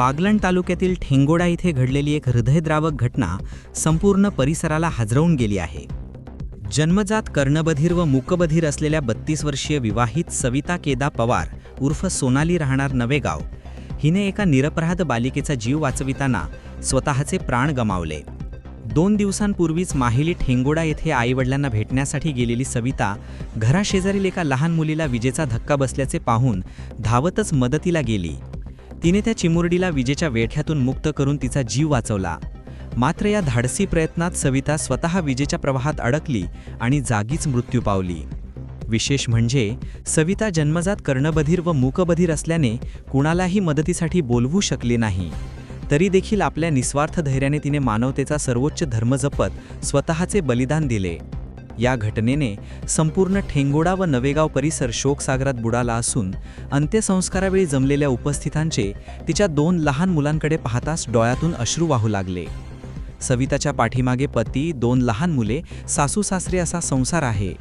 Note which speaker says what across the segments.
Speaker 1: बागलण तालुक्यातील ठेंगोडा इथे घडलेली एक हृदयद्रावक घटना संपूर्ण परिसराला हादरवून गेली आहे. जन्मजात कर्णबधीर व मूकबधीर असलेल्या बत्तीस वर्षीय विवाहित सविता केदा पवार उर्फ सोनाली राहणार नवेगाव. हिने एका निरपराध बालिकेचा जीव वाचविताना स्वतःचे प्राण गमावले. दोन दिवसांपूर्वीच माहिली ठेंगोडा येथे आईवडिलांना भेटण्यासाठी गेलेली सविता घराशेजारील एका लहान मुलीला विजेचा धक्का बसल्याचे पाहून धावतच मदतीला गेली. तिने त्या चिमुरडीला विजेच्या वेठ्यातून मुक्त करून तिचा जीव वाचवला. मात्र या धाडसी प्रयत्नात सविता स्वतः विजेच्या प्रवाहात अडकली आणि जागीच मृत्यू पावली. विशेष म्हणजे सविता जन्मजात कर्णबधीर व मूकबधीर असल्याने कुणालाही मदतीसाठी बोलवू शकली नाही. तरी देखील आपल्या निस्वार्थ धैर्याने तिने मानवतेचा सर्वोच्च धर्म जपत स्वतःचे बलिदान दिले. या घटनेने संपूर्ण ठेंगोडा व नवेगाव परिसर शोकसागरात बुडाला असून अंत्यसंस्कारावेळी जमलेल्या उपस्थितांचे तिच्या दोन लहान मुलांकडे पाहताच डोळ्यातून अश्रू वाहू लागले. सविताच्या पाठीमागे पती दोन लहान मुले सासू सासरे असा संसार आहे.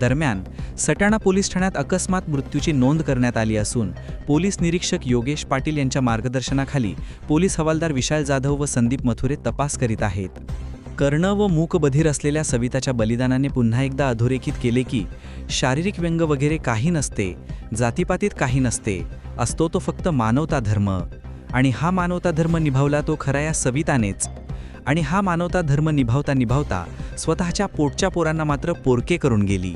Speaker 1: दरम्यान सटाणा पोलीस ठाण्यात अकस्मात मृत्यूची नोंद करण्यात आली असून पोलीस निरीक्षक योगेश पाटील यांच्या मार्गदर्शनाखाली पोलीस हवालदार विशाल जाधव व संदीप मथुरे तपास करीत आहेत. कर्ण व मूकबधीर असलेल्या सविताच्या बलिदानाने पुन्हा एकदा अधोरेखित केले की शारीरिक व्यंग वगैरे काही नसते जातीपातीत काही नसते असतो तो फक्त मानवता धर्म. आणि हा मानवता धर्म निभावला तो खरा या सवितानेच. आणि हा मानवता धर्म निभावता निभावता स्वतःच्या पोटच्या पोरांना मात्र पोरके करून गेली.